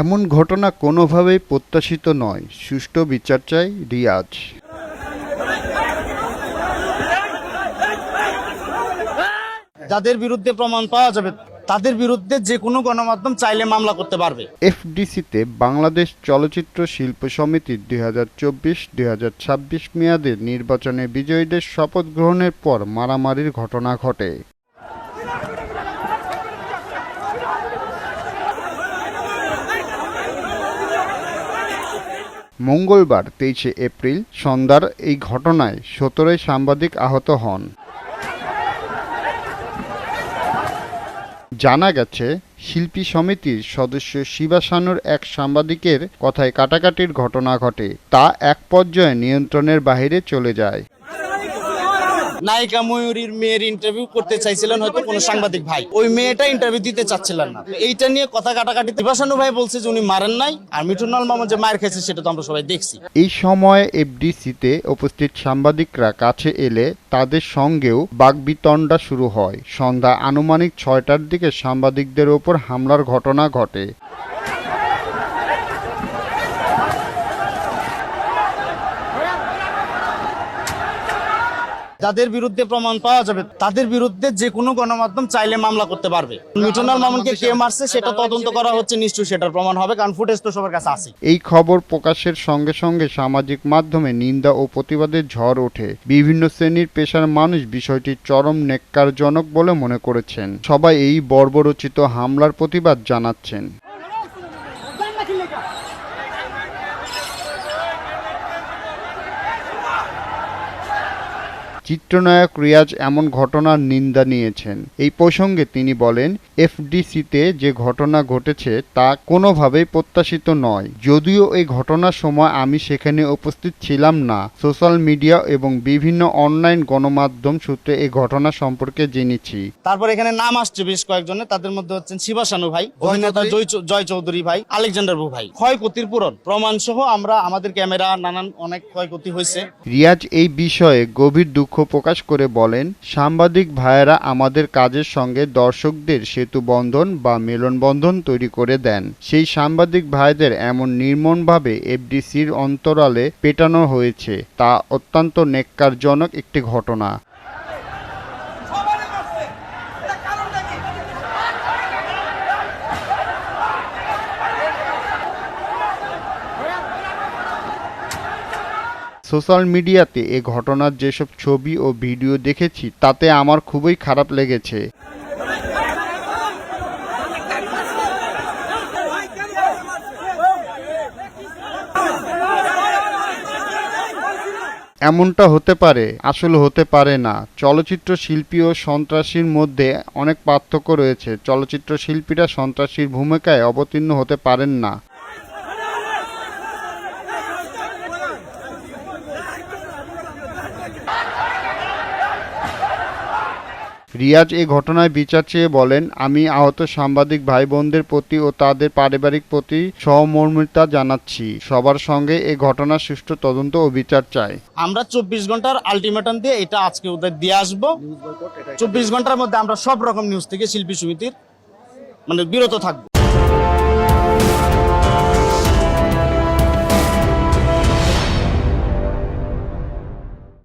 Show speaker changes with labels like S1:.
S1: এমন ঘটনা কোনোভাবেই প্রত্যাশিত নয়। সুষ্ঠু বিচার চাই রিয়াজ।
S2: যাদের বিরুদ্ধে প্রমাণ পাওয়া যাবে তাদের বিরুদ্ধে যে কোনো গণমাধ্যম চাইলে মামলা করতে পারবে।
S1: এফডিসিতে বাংলাদেশ চলচ্চিত্র শিল্প সমিতির দুই হাজার চব্বিশ দুই হাজার ছাব্বিশ মেয়াদের নির্বাচনে বিজয়ীদের শপথ গ্রহণের পর মারামারির ঘটনা ঘটে। মঙ্গলবার তেইশে এপ্রিল সন্ধ্যার এই ঘটনায় সতেরোই সাংবাদিক আহত হন। জানা গেছে, শিল্পী সমিতির সদস্য শিবাসানুর এক সাংবাদিকের কথায় কাটাকাটির ঘটনা ঘটে। তা এক পর্যায়ে নিয়ন্ত্রণের বাইরে চলে যায়।
S2: নায়িকা ময়ূরীর মেয়ের ইন্টারভিউ করতে চাইছিলেন হয়তো কোনো সাংবাদিক ভাই। ওই মেয়েটা ইন্টারভিউ দিতে চাচ্ছিলেন না। এইটা নিয়ে কথা কাটাকাটি দিবাসানু ভাই বলছে যে উনি মারেন নাই, আর মিঠুনাল মামা যে মায়ের খেয়েছে সেটা তো আমরা সবাই দেখছি।
S1: এই সময় এফডিসিতে উপস্থিত সাংবাদিকরা কাছে এলে তাদের সঙ্গেও বাগবিতণ্ডা শুরু হয়। সন্ধ্যা আনুমানিক ছয়টার দিকে সাংবাদিকদের ওপর হামলার ঘটনা ঘটে।
S2: যাদের বিরুদ্ধে প্রমাণ পাওয়া যাবে, তাদের বিরুদ্ধে যে কোনো গণমাধ্যম চাইলে মামলা করতে পারবে। মিঠুনাল মামুনকে কে মারছে সেটা তদন্ত করা হচ্ছে, নিশ্চয়ই সেটার প্রমাণ হবে, কারণ ফুটেজ তো সবার কাছে আছে।
S1: এই খবর প্রকাশের সঙ্গে সঙ্গে সামাজিক মাধ্যমে নিন্দা ও প্রতিবাদের ঝড় ওঠে। বিভিন্ন শ্রেণির পেশার মানুষ বিষয়টি চরম নেককারজনক বলে মনে করেছেন। সবাই এই বর্বরচিত হামলার প্রতিবাদ জানাচ্ছেন। চিত্রনায়ক রিয়াজ এমন ঘটনার নিন্দা নিয়েছেন। এই প্রসঙ্গে তিনি বলেন এফডিসিতে যে ঘটনা ঘটেছে তা কোনোভাবেই প্রত্যাশিত নয়। যদিও এই ঘটনার সময় আমি সেখানে উপস্থিত ছিলাম না সোশ্যাল মিডিয়া এবং বিভিন্ন অনলাইন গণমাধ্যম সূত্রে এই ঘটনা সম্পর্কে জেনেছি।
S2: তারপর এখানে নাম আসছে বেশ কয়েকজনের তাদের মধ্যে হচ্ছেন শিবাসানু ভাই অভিনেতা জয় চৌধুরী ভাই আলেকজান্ডার বু ভাই। ক্ষয়ক্ষতির পূরণ। প্রমাণ সহ আমরা আমাদের ক্যামেরা নানান অনেক ক্ষয়ক্ষতি হয়েছে।
S1: রিয়াজ এই বিষয়ে গভীর দুঃখ প্রকাশ করে বলেন, সাংবাদিক ভাইয়েরা আমাদের কাজের সঙ্গে দর্শকদের সেতু বন্ধন বা মেলনবন্ধন তৈরি করে দেন। সেই সাংবাদিক ভাইদের এমন নির্মমভাবে এফডিসির অন্তরালে পেটানো হয়েছে, তা অত্যন্ত নেককারজনক একটি ঘটনা। সোশ্যাল মিডিয়াতে এ ঘটনার যেসব ছবি ও ভিডিও দেখেছি, তাতে আমার খুবই খারাপ লেগেছে। এমনটা হতে পারে, আসলে হতে পারে না। চলচ্চিত্র শিল্পী ও সন্ত্রাসীর মধ্যে অনেক পার্থক্য রয়েছে। চলচ্চিত্র শিল্পীরা সন্ত্রাসীর ভূমিকায় অবতীর্ণ হতে পারেন না। রিয়াজ এ ঘটনায় বিচার চেয়ে বলেন, আমি আহত সাংবাদিক ভাই বোনদের প্রতি ও তাদের পারিবারিক প্রতি সহমর্মিতা জানাচ্ছি। সবার সঙ্গে এ ঘটনার সুষ্ঠু তদন্ত ও বিচার চাই।
S2: আমরা চব্বিশ ঘণ্টার আলটিমেটাম দিয়ে এটা আজকে ওদের দিয়ে আসব। চব্বিশ ঘণ্টার মধ্যে আমরা সব রকম নিউজ থেকে শিল্পী সমিতির মানে বিরত থাকব।